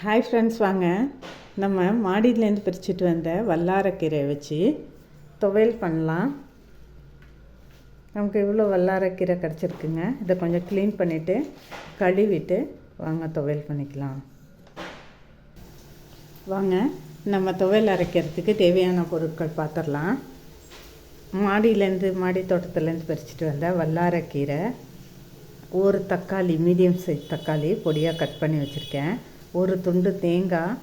Hi friends வாங்க. நம்ம மாடியிலேருந்து பிரிச்சுட்டு வந்த வல்லாரக்கீரையை வச்சு துவையல் பண்ணலாம். நமக்கு இவ்வளோ வல்லாரக்கீரை கிடச்சிருக்குங்க. இதை கொஞ்சம் க்ளீன் பண்ணிவிட்டு கழுவிட்டு வாங்க துவையல் பண்ணிக்கலாம். வாங்க நம்ம துவையல் அரைக்கிறதுக்கு தேவையான பொருட்கள் பார்த்துடலாம் மாடியிலேருந்து மாடி தோட்டத்துலேருந்து பறிச்சுட்டு வந்த வல்லாரக்கீரை ஒரு தக்காளி மீடியம் சைஸ் தக்காளி பொடியாக கட் பண்ணி வச்சுருக்கேன். ஒரு துண்டு தேங்காய்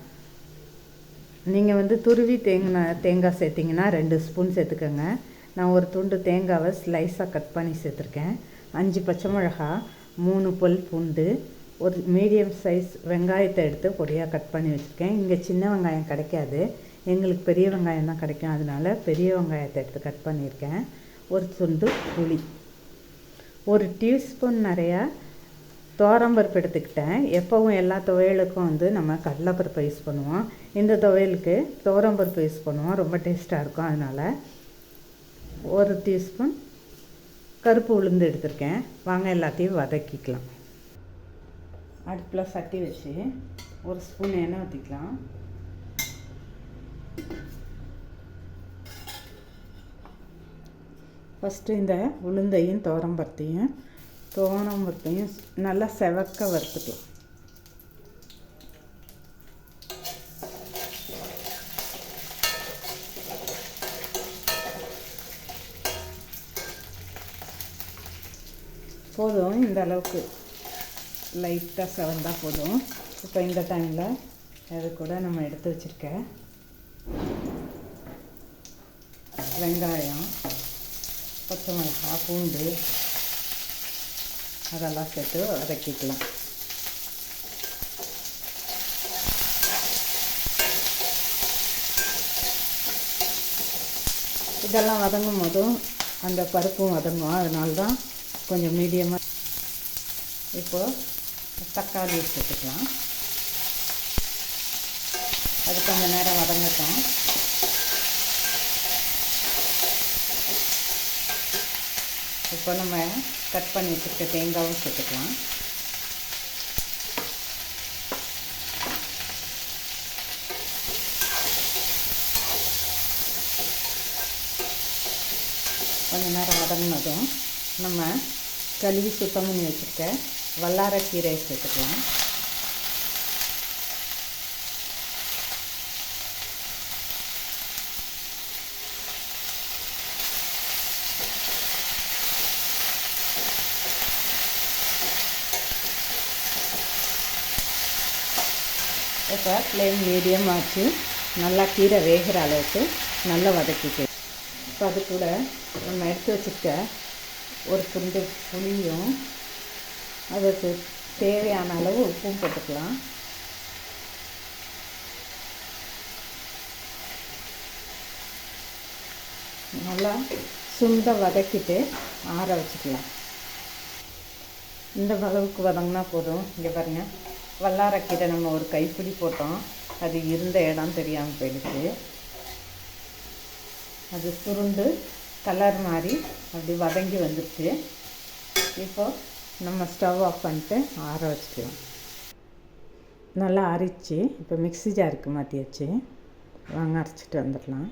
நீங்கள் வந்து துருவி தேங்காய் தேங்காய் சேர்த்திங்கன்னா ரெண்டு ஸ்பூன் சேர்த்துக்கோங்க. நான் ஒரு துண்டு தேங்காவை ஸ்லைஸாக கட் பண்ணி சேர்த்துருக்கேன். அஞ்சு பச்சை மிளகா மூணு பல் பூண்டு ஒரு மீடியம் சைஸ் வெங்காயத்தை எடுத்து பொடியாக கட் பண்ணி வச்சுருக்கேன். இங்கே சின்ன வெங்காயம் கிடைக்காது. எங்களுக்கு பெரிய வெங்காயம் தான் கிடைக்கும். அதனால பெரிய வெங்காயத்தை எடுத்து கட் பண்ணியிருக்கேன். ஒரு துண்டு புளி. ஒரு டீஸ்பூன் நிறையா துவரம்பருப்பு எடுத்துக்கிட்டேன். எப்போவும் எல்லா துவையலுக்கும் வந்து நம்ம கடலைப்பருப்பு யூஸ் பண்ணுவோம். இந்த துவையலுக்கு துவரம்பருப்பு யூஸ் பண்ணுவோம். ரொம்ப டேஸ்ட்டாக இருக்கும் அதனால். ஒரு டீஸ்பூன் கருப்பு உளுந்து எடுத்திருக்கேன். வாங்க எல்லாத்தையும் வதக்கிக்கலாம். அடுப்பில் சட்டி வச்சு ஒரு ஸ்பூன் எண்ணெய் ஊற்றிக்கலாம் ஃபஸ்ட்டு இந்த உளுந்தையும் துவரம்பருத்தையும் துவரம்பருத்தையும் நல்லா செவக்க வறுத்துக்கலாம். போதும் இந்த அளவுக்கு லைட்டாக செவந்தால் போதும். இப்போ இந்த டைமில் அது கூட நம்ம எடுத்து வச்சுருக்க வெங்காயம் பச்சை மிளகாய் பூண்டு அதெல்லாம் சேர்த்து வதக்கிக்கலாம். இதெல்லாம் வதங்கும் போதும் அந்த பருப்பும் வதங்கும். அதனால தான் கொஞ்சம் மீடியமாக இப்போது தக்காளி சேர்த்துக்கலாம். அது கொஞ்சம் நேரம் வதங்கட்டும். இப்போ நம்ம கட் பண்ணி வச்சுருக்க தேங்காயும் சேர்த்துக்கலாம். கொஞ்ச நேரம் வதங்கினதும் நம்ம கழுவி சுத்தம் பண்ணி வச்சுருக்க வல்லாரக்கீரையை சேர்த்துக்கலாம். இப்போ ஃப்ளேம் மீடியம் ஆச்சு. நல்லா கீரை வேகிற அளவுக்கு நல்லா வதக்கிட்டு இப்போ அது கூட நம்ம எடுத்து வச்சுருக்க ஒரு துண்டு புளியும் அதுக்கு தேவையான அளவு உப்பும் போட்டுக்கலாம். நல்லா சுண்ட வதக்கிட்டு ஆற வச்சுக்கலாம். இந்த அளவுக்கு வதங்கினா போதும். இங்கே பாருங்கள் வல்லாரக்கீரை நம்ம ஒரு கைப்பிடி போட்டோம். அது இருந்த இடம் தெரியாமல் போயிடுச்சு. அது சுருண்டு கலர் மாதிரி அப்படி வதங்கி வந்துடுச்சு இப்போது நம்ம ஸ்டவ் ஆஃப் பண்ணிட்டு ஆற வச்சுக்கலாம். நல்லா அரிச்சு இப்போ மிக்ஸி ஜாருக்கு மாற்றியாச்சு வாங்க அரைச்சிட்டு வந்துடலாம்.